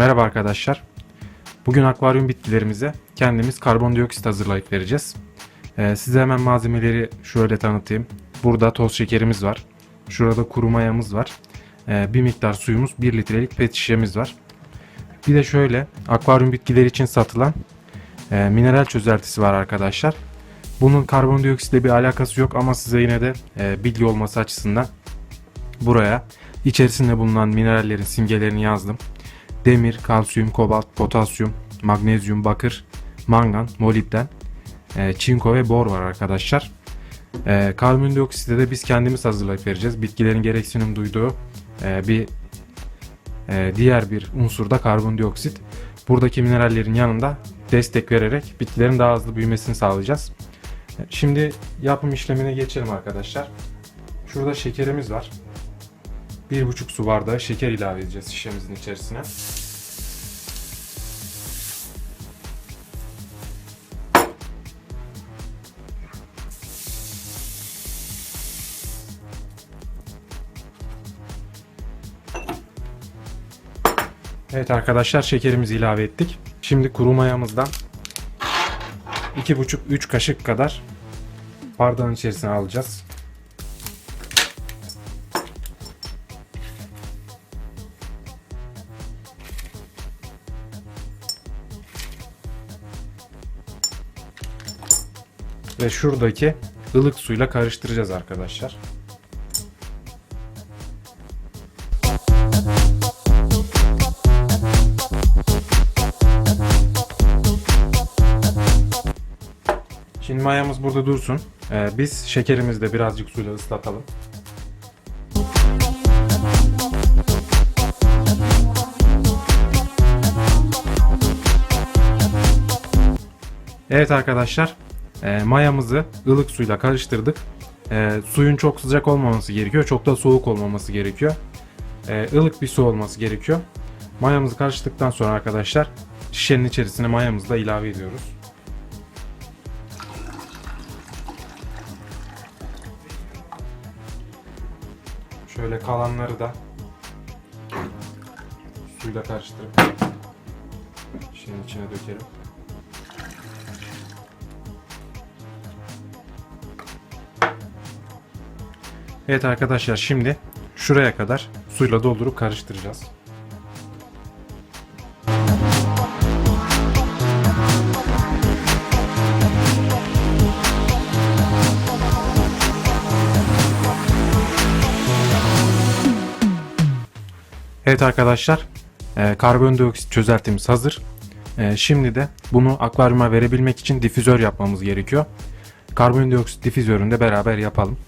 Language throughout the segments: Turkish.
Merhaba arkadaşlar. Bugün akvaryum bitkilerimize kendimiz karbondioksit hazırlayıp vereceğiz. Ee, size hemen malzemeleri şöyle tanıtayım. Burada toz şekerimiz var. Şurada kuru mayamız var. Ee, bir miktar suyumuz, 1 litrelik pet şişemiz var. Bir de şöyle akvaryum bitkileri için satılan e, mineral çözeltisi var arkadaşlar. Bunun karbondioksitle bir alakası yok ama size yine de e, bilgi olması açısından buraya içerisinde bulunan minerallerin simgelerini yazdım. Demir, kalsiyum, kobalt, potasyum, magnezyum, bakır, mangan, molibden, e, çinko ve bor var arkadaşlar. E, karbondioksiti de biz kendimiz hazırlayıp vereceğiz. Bitkilerin gereksinim duyduğu e, bir e, diğer bir unsur da karbondioksit. Buradaki minerallerin yanında destek vererek bitkilerin daha hızlı büyümesini sağlayacağız. E, Şimdi yapım işlemine geçelim arkadaşlar. Şurada şekerimiz var. 1,5 su bardağı şeker ilave edeceğiz şişemizin içerisine. Evet arkadaşlar şekerimizi ilave ettik. Şimdi kuru mayamızdan 2,5-3 kaşık kadar bardağın içerisine alacağız. Ve şuradaki ılık suyla karıştıracağız arkadaşlar. Şimdi mayamız burada dursun. Ee, biz şekerimizi de birazcık suyla ıslatalım. Evet arkadaşlar, e, mayamızı ılık suyla karıştırdık. E, suyun çok sıcak olmaması gerekiyor, çok da soğuk olmaması gerekiyor. E, ılık bir su olması gerekiyor. Mayamızı karıştırdıktan sonra arkadaşlar şişenin içerisine mayamızı da ilave ediyoruz. Şöyle kalanları da suyla karıştırıp şişenin içine dökelim. Evet arkadaşlar şimdi şuraya kadar suyla doldurup karıştıracağız. Evet arkadaşlar e, karbondioksit çözeltimiz hazır. E, şimdi de bunu akvaryuma verebilmek için difüzör yapmamız gerekiyor. Karbondioksit difüzörünü de beraber yapalım.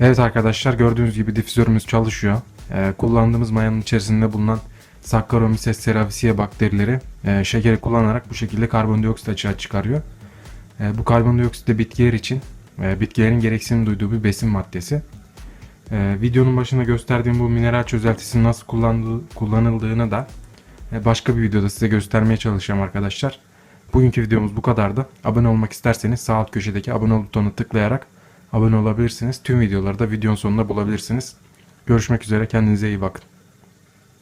Evet arkadaşlar gördüğünüz gibi difüzörümüz çalışıyor. Ee, kullandığımız mayanın içerisinde bulunan Saccharomyces cerevisiae bakterileri e, şekeri kullanarak bu şekilde karbondioksit açığa çıkarıyor. E, bu karbondioksit de bitkiler için e, bitkilerin gereksinim duyduğu bir besin maddesi. E, videonun başında gösterdiğim bu mineral çözeltisinin nasıl kullandığı, kullanıldığını da e, başka bir videoda size göstermeye çalışacağım arkadaşlar. Bugünkü videomuz bu kadardı. Abone olmak isterseniz sağ alt köşedeki abone ol butonuna tıklayarak abone olabilirsiniz. Tüm videoları da videonun sonunda bulabilirsiniz. Görüşmek üzere kendinize iyi bakın.